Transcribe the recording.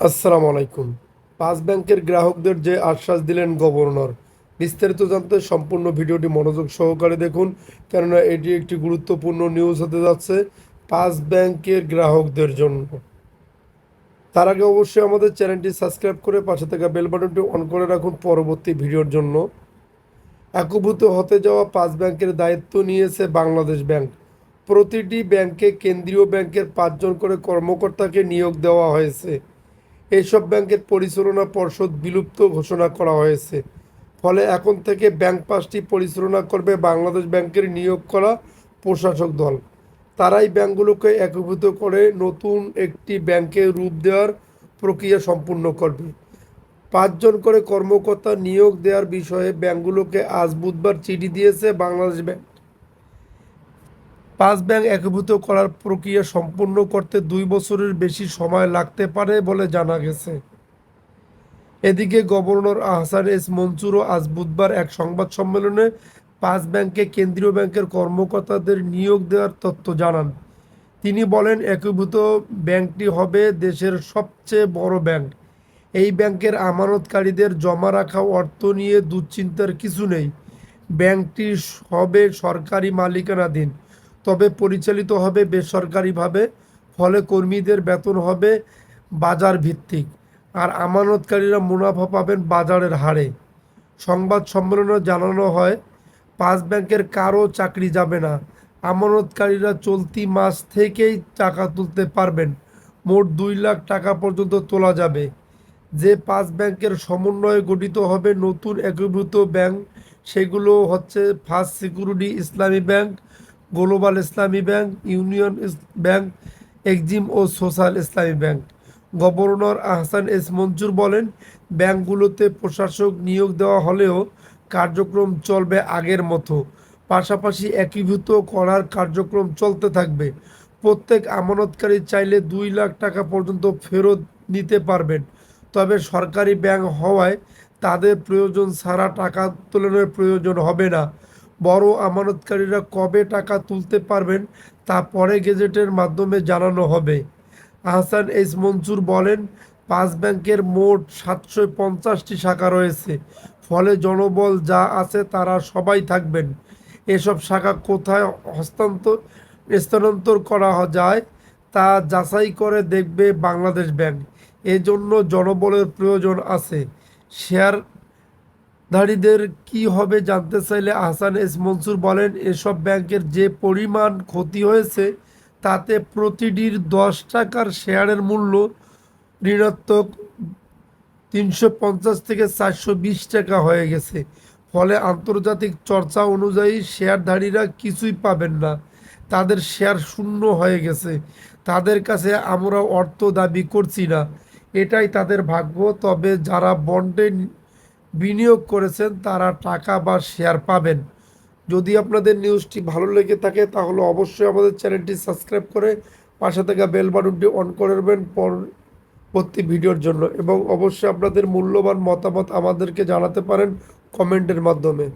আসসালামু আলাইকুম। পাঁচ ব্যাংকের গ্রাহকদের যে আশ্বাস দিলেন গভর্নর, বিস্তারিত জানতে সম্পূর্ণ ভিডিওটি মনোযোগ সহকারে দেখুন, কেননা এটি একটি গুরুত্বপূর্ণ নিউজ হতে যাচ্ছে পাঁচ ব্যাংকের গ্রাহকদের জন্য। তার আগে অবশ্যই আমাদের চ্যানেলটি সাবস্ক্রাইব করে পাশে থাকা বেল বাটনটি অন করে রাখুন পরবর্তী ভিডিওর জন্য। একীভূত হতে যাওয়া পাঁচ ব্যাংকের দায়িত্ব নিয়েছে বাংলাদেশ ব্যাংক। প্রতিটি ব্যাংকে কেন্দ্রীয় ব্যাংকের পাঁচজন করে কর্মকর্তাকে নিয়োগ দেওয়া হয়েছে। এইসব ব্যাংকের পরিচালনা পর্ষদ বিলুপ্ত ঘোষণা করা হয়েছে। ফলে এখন থেকে ব্যাংক পাঁচটি পরিচালনা করবে বাংলাদেশ ব্যাংকের নিয়োগ করা প্রশাসক দল। তারাই ব্যাংকগুলোকে একীভূত করে নতুন একটি ব্যাংকে রূপ দেওয়ার প্রক্রিয়া সম্পূর্ণ করবে। পাঁচজন করে কর্মকর্তা নিয়োগ দেওয়ার বিষয়ে ব্যাংকগুলোকে আজ বুধবার চিঠি দিয়েছে বাংলাদেশ ব্যাংক। পাঁচ ব্যাংক একীভূত করার প্রক্রিয়া সম্পূর্ণ করতে দুই বছরের বেশি সময় লাগতে পারে বলে জানা গেছে। এদিকে গভর্নর আহসান এস মনসুরও আজ বুধবার এক সংবাদ সম্মেলনে পাঁচ ব্যাংকে কেন্দ্রীয় ব্যাংকের কর্মকর্তাদের নিয়োগ দেওয়ার তথ্য জানান। তিনি বলেন, একীভূত ব্যাংকটি হবে দেশের সবচেয়ে বড় ব্যাংক। এই ব্যাংকের আমানতকারীদের জমা রাখা অর্থ নিয়ে দুশ্চিন্তার কিছু নেই। ব্যাংকটি হবে সরকারি মালিকানাধীন। তবে পরিচালিত হবে বেসরকারিভাবে, ফলে কর্মীদের বেতন হবে বাজার ভিত্তিক আর আমানতকারীরা মুনাফা পাবেন বাজারের হারে। সংবাদ সম্মেলনে জানানো হয়, পাঁচ ব্যাংকের কারও চাকরি যাবে না। আমানতকারীরা চলতি মাস থেকেই টাকা তুলতে পারবেন। মোট দুই লাখ টাকা পর্যন্ত তোলা যাবে। যে পাঁচ ব্যাংকের সমন্বয়ে গঠিত হবে নতুন একীভূত ব্যাংক, সেগুলো হচ্ছে first security Islami bank global Islami bank union bank Exim ও social Islami bank governor Ahsan S Mansur বলেন, ব্যাংকগুলোতে প্রশাসক নিয়োগ দেওয়া হলেও কার্যক্রম চলবে আগের মতো। পাশাপাশি একীভূত করার কার্যক্রম চলতে থাকবে। প্রত্যেক আমানতকারী চাইলে দুই লাখ টাকা পর্যন্ত ফেরত নিতে পারবেন। তবে সরকারি ব্যাংক হওয়ায় তাদের প্রয়োজন ছাড়া টাকা উত্তোলনের প্রয়োজন হবে না। বড় আমানতকারীরা কবে টাকা তুলতে পারবেন তা পরে গেজেটের মাধ্যমে জানানো হবে। আহসান এস মনসুর বলেন, পাঁচ ব্যাংকের মোট সাতশো পঞ্চাশটি শাখা রয়েছে। ফলে জনবল যা আছে তারা সবাই থাকবেন। এসব শাখা কোথায় হস্তান্তর, স্থানান্তর করা যায় তা যাচাই করে দেখবে বাংলাদেশ ব্যাংক। এজন্য জনবলের প্রয়োজন আছে। শেয়ার ধারীদের কি হবে জানতে চাইলে আহসান এস মনসুর বলেন, এসব ব্যাংকের যে পরিমাণ ক্ষতি হয়েছে, তাতে প্রতিটির দশ টাকার শেয়ারের মূল্য ঋণাত্মক তিনশো পঞ্চাশ থেকে চারশো বিশ টাকা হয়ে গেছে। ফলে আন্তর্জাতিক চর্চা অনুযায়ী শেয়ারধারীরা কিছুই পাবেন না। তাদের শেয়ার শূন্য হয়ে গেছে। তাদের কাছে আমরা অর্থ দাবি করছি না। এটাই তাদের ভাগ্য। তবে যারা বন্ডে বিনিয়োগ করেছেন, তারা টাকা বা শেয়ার পাবেন। যদি আপনাদের নিউজটি ভালো লেগে থাকে, তাহলে অবশ্যই আমাদের চ্যানেলটি সাবস্ক্রাইব করে পাশে থাকা বেল বাটনটি অন করে দেবেন পরবর্তী ভিডিওর জন্য। এবং অবশ্যই আপনাদের মূল্যবান মতামত আমাদেরকে জানাতে পারেন কমেন্টের মাধ্যমে।